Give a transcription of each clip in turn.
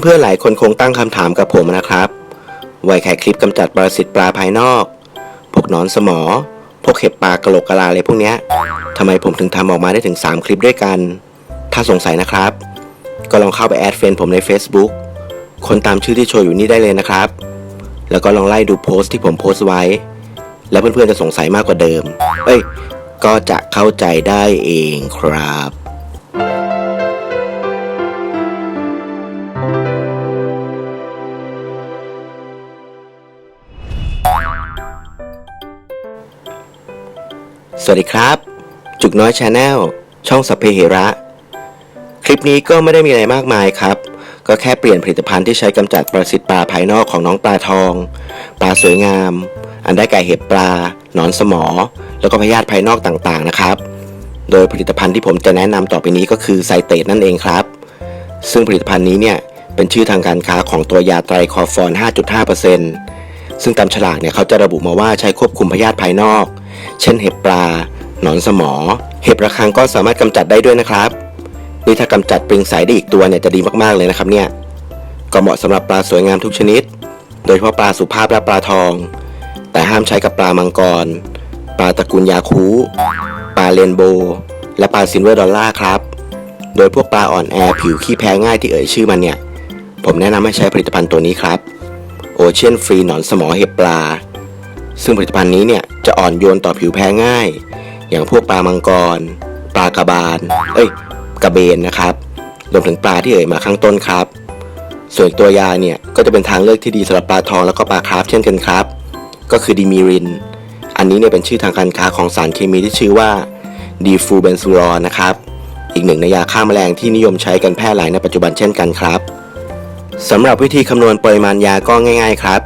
เพื่อนๆหลายคนคงตั้งคำถามกับผมนะครับไว้แค่คลิปกำจัดปรสิตปลาภายนอก พวกหนอนสมอ พวกเห็บปลากระโหลกกะลาอะไรพวกเนี้ยทำไมผมถึงทำออกมาได้ถึง 3 คลิปด้วยกัน ถ้าสงสัยนะครับ ก็ลองเข้าไปแอดเฟนผมใน Facebook คนตามชื่อที่โชว์อยู่นี่ได้เลยนะครับ แล้วก็ลองไล่ดูโพสต์ที่ผมโพสต์ไว้ แล้วเพื่อนๆจะสงสัยมากกว่าเดิม เอ้ย ก็จะเข้าใจได้เองครับ สวัสดีครับ จุกน้อยชาแนลช่องสัพเพเหระ คลิปนี้ก็ไม่ได้มีอะไรมากมายครับ ก็แค่เปลี่ยนผลิตภัณฑ์ที่ใช้กำจัดประสิตปลาภายนอกของน้องปลาทอง ปลาสวยงาม อันได้แก่เห็บปลา หนอนสมอ แล้วก็พยาธิภายนอกต่างๆนะครับ โดยผลิตภัณฑ์ที่ผมจะแนะนำต่อไปนี้ก็คือไซเตตนั่นเองครับ ซึ่งผลิตภัณฑ์นี้เนี่ยเป็นชื่อทางการค้าของตัวยาไตรคอฟอน 5.5%ซึ่งตามฉลากเนี่ยเขาจะระบุมาว่าใช้ควบคุมพยาธิภายนอก เช่นเห็บปลา หนอนสมอ เห็บระฆังก็สามารถกำจัดได้ด้วยนะครับ นี่ถ้ากำจัดปริงใสได้อีกตัวเนี่ยจะดีมากๆเลยนะครับเนี่ย ก็เหมาะสำหรับปลาสวยงามทุกชนิด โดยเฉพาะปลาสุภาพและปลาทอง แต่ห้ามใช้กับปลามังกร ปลาตระกูลยาคูปลาเรนโบและปลาซิลเวอร์ดอลล่าครับ โดยพวกปลาอ่อนแอผิวขี้แพ้ง่ายที่เอ่ยชื่อมันเนี่ย ผมแนะนำให้ใช้ผลิตภัณฑ์ตัวนี้ครับโอเชียนฟรีหนอนสมอเห็บปลา ซึ่งผลิตภัณฑ์นี้เนี่ย จะอ่อนโยนต่อผิวแพ้ง่าย อย่างพวกปลามังกร ปลากระบาล เอ้ย กระเบนนะครับรวมถึงปลาที่เอ่ยมาข้างต้นครับ ส่วนตัวยาเนี่ยก็จะเป็นทางเลือกที่ดีสำหรับปลาทองแล้วก็ปลาคราฟเช่นกันครับ ก็คือดีมีริน อันนี้เนี่ยเป็นชื่อทางการค้าของสารเคมีที่ชื่อว่าดีฟูเบนซูรอนนะครับ อีกหนึ่งในยาฆ่าแมลงที่นิยมใช้กันแพร่หลายในปัจจุบันเช่นกันครับสำหรับวิธีคำนวณปริมาณยาก็ง่าย ๆ ครับ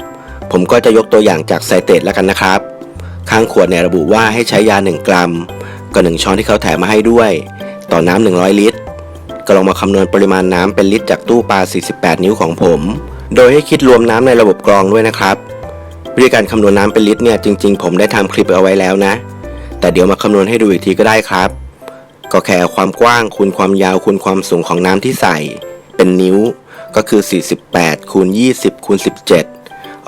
ผมก็จะยกตัวอย่างจากไซเตตแล้วกันนะครับ ข้างขวดเนี่ยระบุว่าให้ใช้ยา 1 กรัมก็1ช้อนที่เขาแถมมาให้ด้วย ต่อน้ำ100 ลิตร ก็ลองมาคำนวณปริมาณน้ำเป็นลิตรจากตู้ปลา 48 นิ้วของผม โดยให้คิดรวมน้ำในระบบกรองด้วยนะครับวิธีการคำนวณน้ำเป็นลิตรเนี่ยจริง ๆ ผมได้ทำคลิปเอาไว้แล้วนะ แต่เดี๋ยวมาคำนวณให้ดูอีกทีก็ได้ครับ ก็แค่ความกว้างคูณความยาวคูณความสูงของน้ำที่ใส่ เป็นนิ้ว ก็คือ 48คูณ20คูณ17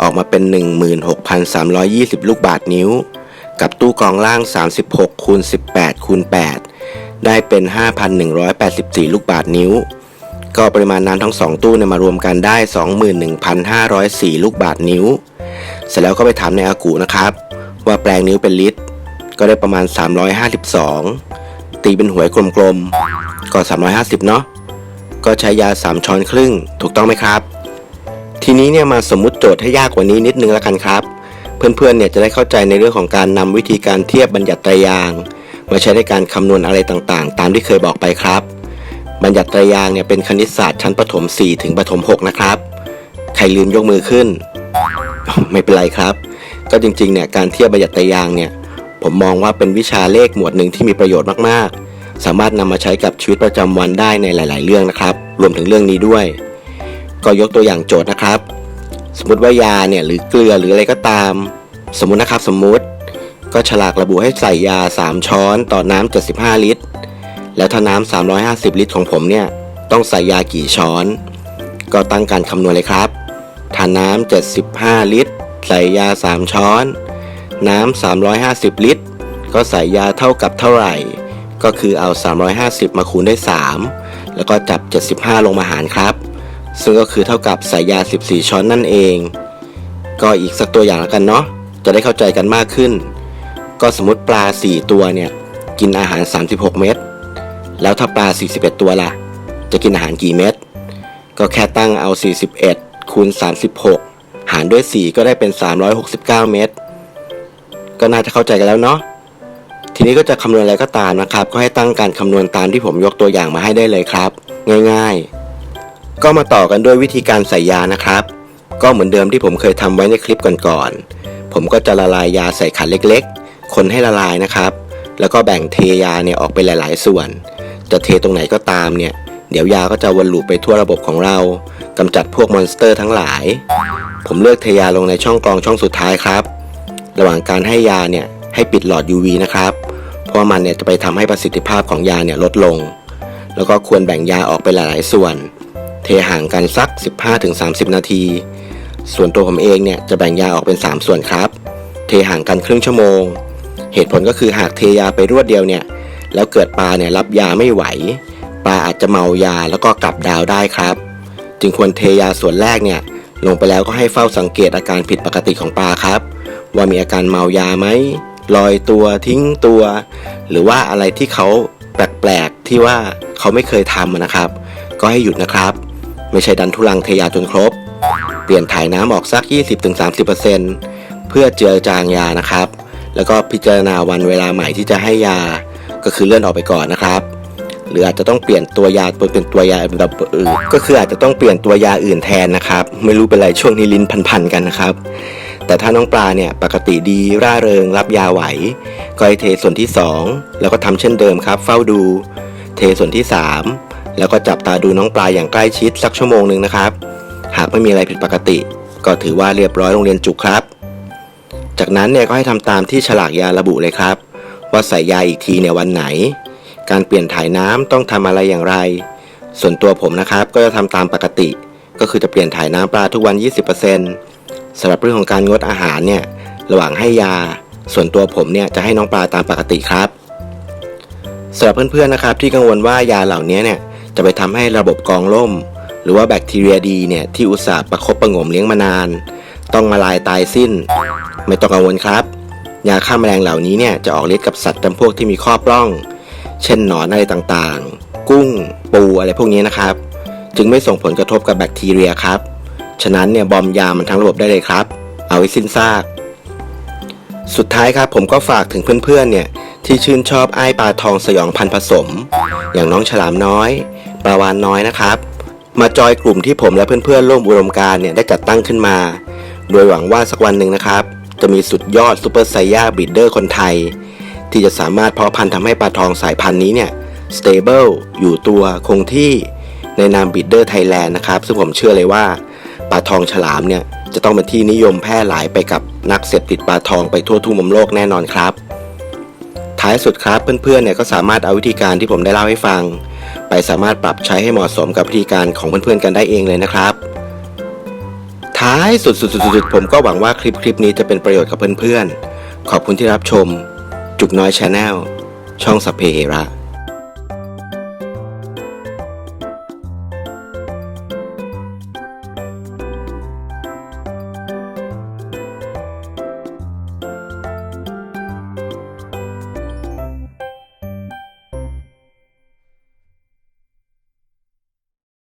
ออกมาเป็น 16,320 ลูกบาทนิ้ว กับตู้กรองล่าง 36คูณ18คูณ8ได้เป็น 5,184 ลูกบาทนิ้ว ก็ปริมาณน้ำทั้งสองตู้เนี่ยมารวมกันได้ 21,504 ลูกบาทนิ้ว เสร็จแล้วก็ไปถามในอากูนะครับ ว่าแปลงนิ้วเป็นลิตร ก็ได้ประมาณ 352 ตีเป็นหวยกลมๆก็ 350 เนาะก็ใช้ยา 3 ช้อนครึ่ง ถูกต้องไหมครับ ทีนี้เนี่ยมาสมมุติโจทย์ให้ยากกว่านี้นิดนึงแล้วกันครับ เพื่อนๆเนี่ยจะได้เข้าใจในเรื่องของการนำวิธีการเทียบบัญญัติตรยางมาใช้ในการคำนวณอะไรต่างๆ ตามที่เคยบอกไปครับ บัญญัติตรยางเนี่ยเป็นคณิตศาสตร์ชั้นประถม 4 ถึงประถม 6 นะครับ ใครลืมยกมือขึ้น ไม่เป็นไรครับ ก็จริงๆเนี่ยการเทียบบัญญัติตรยางเนี่ยผมมองว่าเป็นวิชาเลขหมวดหนึ่งที่มีประโยชน์มากๆ สามารถนำมาใช้กับชีวิตประจำวันได้ในหลาย ๆ เรื่องนะครับ รวมถึงเรื่องนี้ด้วย ก็ยกตัวอย่างโจทย์นะครับ สมมติว่ายาเนี่ยหรือเกลือหรืออะไรก็ตาม สมมตินะครับสมมติ ก็ฉลากระบุให้ใส่ยา 3 ช้อนต่อน้ำ75 ลิตร แล้วถ้าน้ำ350 ลิตรของผมเนี่ยต้องใส่ยากี่ช้อน ก็ตั้งการคำนวณเลยครับถ้าน้ำ75 ลิตร ใส่ยา 3 ช้อน น้ำ350 ลิตร ก็ใส่ยาเท่ากับเท่าไหร่ ก็คือเอา 350 มาคูณด้วย 3 แล้วก็จับ 75 ลงมาหารครับ ซึ่งก็คือเท่ากับส่ยา 14 ช้อนนั่นเอง ก็อีกสักตัวอย่างแล้วกันเนาะจะได้เข้าใจกันมากขึ้น ก็สมมติปลา 4 ตัวเนี่ยกินอาหาร 36 เม็ดแล้วถ้าปลา 41 ตัวล่ะ จะกินอาหารกี่เม็ดก็แค่ตั้งเอา 41คูณ36 หารด้วย 4 ก็ได้เป็น 369 เม็ดก็น่าจะเข้าใจกันแล้วเนาะทีนี้ก็จะคำนวณอะไรก็ตามนะครับ ก็ให้ตั้งการคำนวณตามที่ผมยกตัวอย่างมาให้ได้เลยครับ ง่าย ๆ ก็มาต่อกันด้วยวิธีการใส่ยานะครับ ก็เหมือนเดิมที่ผมเคยทำไว้ในคลิปก่อนๆผมก็จะละลายยาใส่ขันเล็กๆ คนให้ละลายนะครับ แล้วก็แบ่งเทยาเนี่ยออกเป็นหลาย ๆ ส่วน จะเทตรงไหนก็ตามเนี่ย เดี๋ยวยาก็จะวนลูปไปทั่วระบบของเรากำจัดพวกมอนสเตอร์ทั้งหลาย ผมเลือกเทยาลงในช่องกรองช่องสุดท้ายครับ ระหว่างการให้ยาเนี่ยให้ปิดหลอด UV นะครับ เพราะว่ามันเนี่ยจะไปทำให้ประสิทธิภาพของยาเนี่ยลดลง แล้วก็ควรแบ่งยาออกเป็นหลาย ๆ ส่วน เทห่างกันสัก 15-30 นาที ส่วนตัวผมเองเนี่ยจะแบ่งยาออกเป็น 3 ส่วนครับ เทห่างกันครึ่งชั่วโมง เหตุผลก็คือหากเทยาไปรวดเดียวเนี่ยแล้วเกิดปลาเนี่ยรับยาไม่ไหว ปลาอาจจะเมายาแล้วก็กลับดาวได้ครับ จึงควรเทยาส่วนแรกเนี่ยลงไปแล้วก็ให้เฝ้าสังเกตอาการผิดปกติของปลาครับ ว่ามีอาการเมายาไหมลอยตัวทิ้งตัว หรือว่าอะไรที่เขาแปลกๆที่ว่าเขาไม่เคยทำนะครับ ก็ให้หยุดนะครับ ไม่ใช่ดันทุลังเทยาจนครบ เปลี่ยนถ่ายน้ำออกสัก 20-30%เพื่อเจือจางยานะครับ แล้วก็พิจารณาวันเวลาใหม่ที่จะให้ยา ก็คือเลื่อนออกไปก่อนนะครับหรืออาจจะต้องเปลี่ยนตัวยาเป็นตัวยาแบบอื่นก็คืออาจจะต้องเปลี่ยนตัวยาอื่นแทนนะครับ ไม่รู้เป็นไรช่วงนี้ลิ้นพันๆกันนะครับ แต่ถ้าน้องปลาเนี่ยปกติดีร่าเริงรับยาไหว ก็ให้เทส่วนที่ 2 แล้วก็ทำเช่นเดิมครับ เฝ้าดู เทส่วนที่ 3 แล้วก็จับตาดูน้องปลาอย่างใกล้ชิดสักชั่วโมงหนึ่งนะครับ หากไม่มีอะไรผิดปกติ ก็ถือว่าเรียบร้อยโรงเรียนจุกครับ จากนั้นเนี่ยก็ให้ทำตามที่ฉลากยาระบุเลยครับ ว่าใส่ยาอีกทีในวันไหน การเปลี่ยนถ่ายน้ำต้องทำอะไรอย่างไร ส่วนตัวผมนะครับก็จะทำตามปกติ ก็คือจะเปลี่ยนถ่ายน้ำปลาทุกวัน 20%สำหรับเรื่องของการงดอาหารเนี่ยระหว่างให้ยา ส่วนตัวผมเนี่ยจะให้น้องปลาตามปกติครับสำหรับเพื่อนๆนะครับที่กังวลว่ายาเหล่านี้เนี่ย จะไปทำให้ระบบกองล่ม หรือว่าแบคทีเรียดีเนี่ยที่อุตส่าห์ประคบประงมเลี้ยงมานาน ต้องมาลายตายสิ้น ไม่ต้องกังวลครับ ยาฆ่าแมลงเหล่านี้เนี่ยจะออกฤทธิ์กับสัตว์จำพวกที่มีข้อปล้อง เช่นหนอนอะไรต่างๆ กุ้ง ปูอะไรพวกนี้นะครับ จึงไม่ส่งผลกระทบกับแบคทีเรียครับ ฉะนั้นเนี่ยบอมยามันทั้งระบบได้เลยครับ เอาไว้สิ้นซากสุดท้ายครับผมก็ฝากถึงเพื่อนๆเนี่ยที่ชื่นชอบไอ้ปลาทองสยองพันผสม อย่างน้องฉลามน้อย ปลาวานน้อยนะครับ มาจอยกลุ่มที่ผมและเพื่อนๆร่วมอุดมการ์เนี่ยได้จัดตั้งขึ้นมา โดยหวังว่าสักวันหนึ่งนะครับ จะมีสุดยอดซูเปอร์ไซย่าบีดเดอร์คนไทย ที่จะสามารถเพาะพันธุ์ทำให้ปลาทองสายพันธุ์นี้เนี่ย stable อยู่ตัวคงที่ในนามบิดเดอร์ไทยแลนด์นะครับ ซึ่งผมเชื่อเลยว่าปลาทองฉลามเนี่ยจะต้องเป็นที่นิยมแพร่หลายไปกับนักเสพติดปลาทองไปทั่วทุกมุมโลกแน่นอนครับ ท้ายสุดครับเพื่อนๆเนี่ยก็สามารถเอาวิธีการที่ผมได้เล่าให้ฟัง ไปสามารถปรับใช้ให้เหมาะสมกับวิธีการของเพื่อนๆกันได้เองเลยนะครับ ท้ายสุดๆผมก็หวังว่าคลิปคลิปนี้จะเป็นประโยชน์กับเพื่อนๆ ขอบคุณที่รับชม จุกน้อยชาแนลช่องสัพเพเหระ